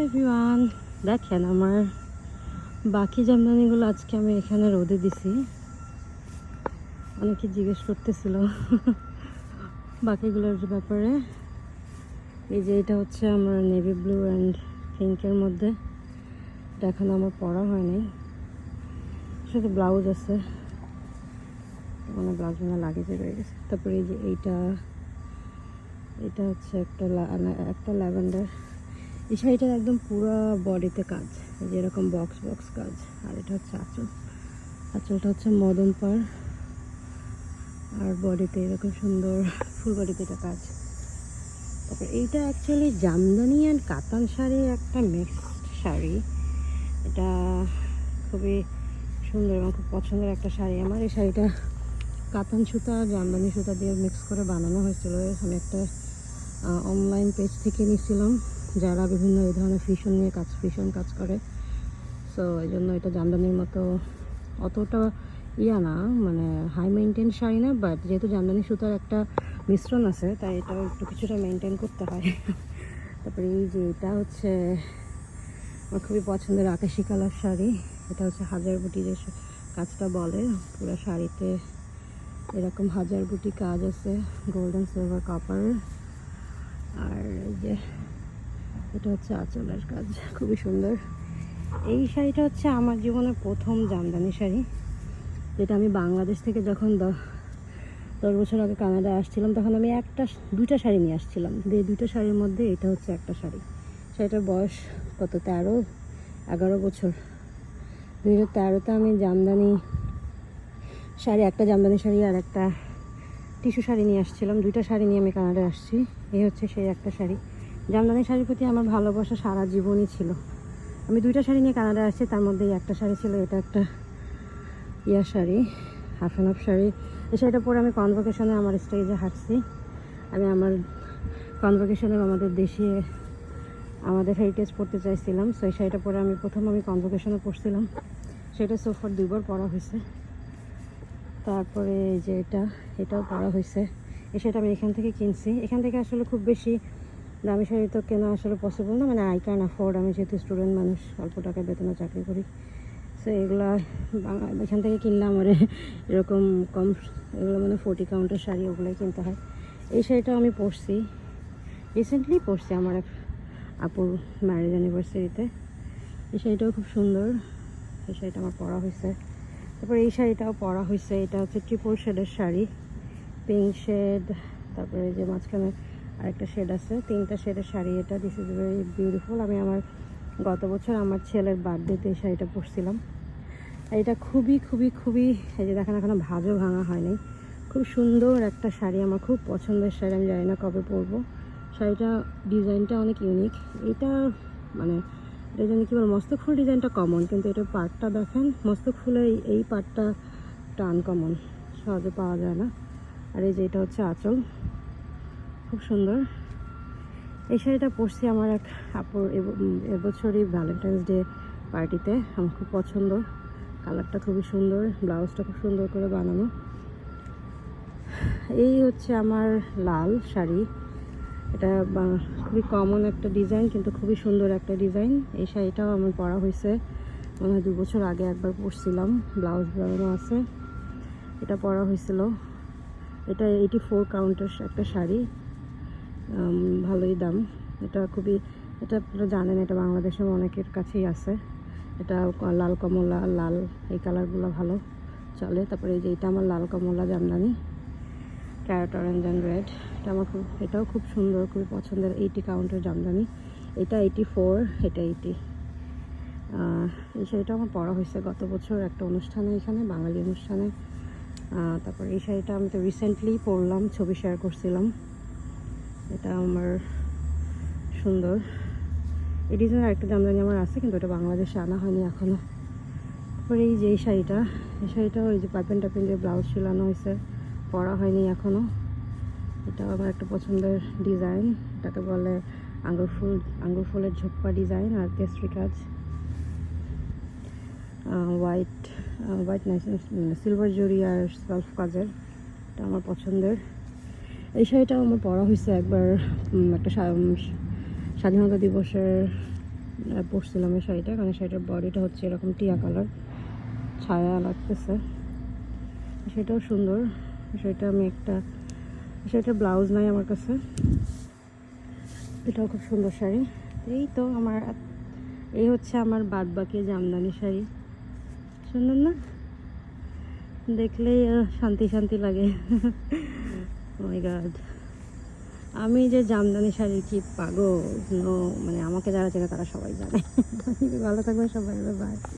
Everyone দেখেন আমার বাকি জামদানিগুলো আজকে আমি এখানে রোদে দিছি। অনেকে জিজ্ঞেস করতেছিল বাকিগুলোর ব্যাপারে। এই যে এটা হচ্ছে আমার নেভি ব্লু অ্যান্ড পিঙ্কের মধ্যে। এটা এখন আমার পরা হয়নি। শুধু ব্লাউজ আছে। মানে ব্লাউজ মানে লাগেজে রয়ে গেছে। তারপরে এই যে এইটা এটা হচ্ছে একটা একটা ল্যাভেন্ডার এই শাড়িটার একদম পুরো বডিতে কাজ, এই যে এরকম বক্স বক্স কাজ। আর এটা হচ্ছে আঁচল। আঁচলটা হচ্ছে মদন পার আর বডিতে এরকম সুন্দর ফুল বডিতে এটা কাজ। তারপর এইটা অ্যাকচুয়ালি জামদানি অ্যান্ড কাতান শাড়ির একটা মিক্সড শাড়ি। এটা খুবই সুন্দর এবং খুব পছন্দের একটা শাড়ি। আমার এই শাড়িটা কাতান সুতা, জামদানি সুতা দিয়ে মিক্স করে বানানো হয়েছিল। আমি একটা অনলাইন পেজ থেকে নিয়েছিলাম। যারা বিভিন্ন এই ধরনের ফিশন নিয়ে কাজ ফিশন কাজ করে। সো এই জন্য এটা জামদানির মতো অতটা ইয়া না মানে হাই মেনটেন শাড়ি না বাট যেহেতু জামদানি সুতার একটা মিশ্রণ আছে, তাই এটা একটু কিছুটা মেনটেন করতে হয়। তারপরে এই যে এটা হচ্ছে আমার খুবই পছন্দের আকাশি কালার শাড়ি। এটা হচ্ছে হাজার বুটি যে কাজটা বলে, পুরো শাড়িতে এরকম হাজার বুটি কাজ আছে গোল্ডেন সিলভার কাপার আর এই যে এটা হচ্ছে আঁচলের কাজ, খুবই সুন্দর। এই শাড়িটা হচ্ছে আমার জীবনের প্রথম জামদানি শাড়ি, যেটা আমি বাংলাদেশ থেকে যখন দশ বছর আগে কানাডায় আসছিলাম, তখন আমি একটা, দুইটা শাড়ি নিয়ে আসছিলাম। এই দুইটা শাড়ির মধ্যে এটা হচ্ছে একটা শাড়ি। শাড়িটার বয়স কত? তেরো, এগারো বছর। দুই হাজার তেরোতে আমি জামদানি শাড়ি, একটা জামদানি শাড়ি আর একটা টিস্যু শাড়ি নিয়ে আসছিলাম। দুইটা শাড়ি নিয়ে আমি কানাডায় আসছি। এই হচ্ছে সেই একটা শাড়ি। জামদানি শাড়ির প্রতি আমার ভালোবাসা সারা জীবনই ছিল। আমি দুইটা শাড়ি নিয়ে কানাডায় আসছি, তার মধ্যে একটা শাড়ি ছিল, এটা একটা ইয়া শাড়ি হাফ অ্যান্ড হাফ শাড়ি। এই শাড়িটা পরে আমি কনভোকেশনে আমার স্টেজে হাঁটছি। আমি আমার কনভোকেশনে আমাদের দেশে, আমাদের হেরিটেজ পড়তে চাইছিলাম। সো এই শাড়িটা পরে আমি প্রথম আমি কনভোকেশনে পড়ছিলাম। সেটা সোফার দুইবার পরা হয়েছে। তারপরে যে এটা, এটাও পরা হয়েছে। এই শাড়িটা আমি এখান থেকে কিনছি। এখান থেকে আসলে খুব বেশি দামি শাড়ি তো কেনা আসলে পসিবল না মানে আই ক্যান অ্যাফোর্ড আমি যেহেতু স্টুডেন্ট মানুষ, অল্প টাকায় বেতনে চাকরি করি। সো এগুলো বাংলা- এখান থেকে কিনলে আমার এরকম কম, এগুলো মানে ফোর্টি কাউন্টের শাড়ি ওগুলোই কিনতে হয়। এই শাড়িটাও আমি পরছি। রিসেন্টলি পরছি আমার এক আপুর ম্যারেজ অ্যানিভার্সারিতে এই শাড়িটাও খুব সুন্দর। এই শাড়িটা আমার পরা হয়েছে। তারপর এই শাড়িটাও পরা হয়েছে। এটা হচ্ছে ট্রিপল শেডের শাড়ি। পিঙ্ক শেড তারপরে যে মাঝখানে আরেকটা শেড আছে। তিনটা শেডের শাড়ি এটা। দিস ইজ ভেরি বিউটিফুল আমি আমার গত বছর আমার ছেলের বার্থডেতে এই শাড়িটা পরছিলাম। এটা খুবই খুবই খুবই, এই যে দেখেন এখনও ভাজও ভাঙা হয়নি। খুব সুন্দর একটা শাড়ি, আমার খুব পছন্দের শাড়ি, আমি জানি না কবে পরবো। শাড়িটা ডিজাইনটা অনেক ইউনিক এটা মানে এটা জানি কি বল মস্তক ফুল ডিজাইনটা কমন কিন্তু এটা পার্টটা দেখেন মস্তক ফুলের এই- পার্টটা একটা আনকমন সহজে পাওয়া যায় না। আর এই যে এটা হচ্ছে আঁচল। খুব সুন্দর। এই শাড়িটা পরছি আমার এক আপুর এব- এবছরই ভ্যালেন্টাইন্স ডে পার্টিতে আমার খুব পছন্দ। কালারটা খুবই সুন্দর, ব্লাউজটা খুব সুন্দর করে বানানো। এই হচ্ছে আমার লাল শাড়ি। এটা খুবই কমন একটা ডিজাইন কিন্তু খুবই সুন্দর একটা ডিজাইন এই শাড়িটাও আমার পরা হয়েছে। মনে হয় দু বছর আগে একবার পরছিলাম। ব্লাউজ বানানো আছে। এটা পরা হয়েছিল। এটা এইটি ফোর কাউন্টের একটা শাড়ি। ভালোই দাম। এটা খুবই, এটা আপনারা জানেন, এটা বাংলাদেশের অনেকের কাছেই আছে। এটা লাল কমলা, লাল, এই কালারগুলো ভালো চলে। তারপরে এই যে এটা আমার লাল কমলা jamdani, carrot, orange and red. এটা আমার খুব, এটাও খুব সুন্দর, খুবই পছন্দের এইটি কাউন্টের জামদানি। এটা এইটি ফোর, এটা এইটি এই শাড়িটা আমার পরা হয়েছে গত বছর একটা অনুষ্ঠানে এখানে, বাঙালি অনুষ্ঠানে। তারপর এই শাড়িটা আমি তো রিসেন্টলি পরলাম, ছবি শেয়ার করছিলাম। এটা আমার সুন্দর। এই ডিজাইনের আরেকটা জামদানি আমার আছে, কিন্তু এটা বাংলাদেশে আনা হয়নি এখনও তারপরে এই যে এই শাড়িটা, এই শাড়িটাও ওই যে পাইপেন টাইপেন যে ব্লাউজ ছিলানো হয়েছে, পরা হয়নি এখনও এটাও আমার একটা পছন্দের ডিজাইন, এটাকে বলে আঙ্গুর ফুল, আঙ্গুর ফুলের ঝোপ্পা ডিজাইন আর কেসরি কাজ। হোয়াইট হোয়াইট না সিলভার জরি আর সেলফ কাজের, এটা আমার পছন্দের। এই শাড়িটাও আমার পরা হয়েছে একবার একটা স্বাধীনতা দিবসের পরছিলাম এই শাড়িটা। কারণ শাড়িটার বডিটা হচ্ছে এরকম টিয়া কালার ছায়া লাগতেছে। সেটাও সুন্দর। সেটা আমি একটা, সেটা ব্লাউজ নাই আমার কাছে। এটাও খুব সুন্দর শাড়ি। এই তো আমার এই হচ্ছে আমার বাদ বাকি জামদানি শাড়ি। সুন্দর না? দেখলেই শান্তি শান্তি লাগে। গড আমি যে জামদানি শাড়ি কি পাগল? মানে আমাকে যারা চেনে তারা সবাই জানে। ভালো থাকবেন সবাই বাই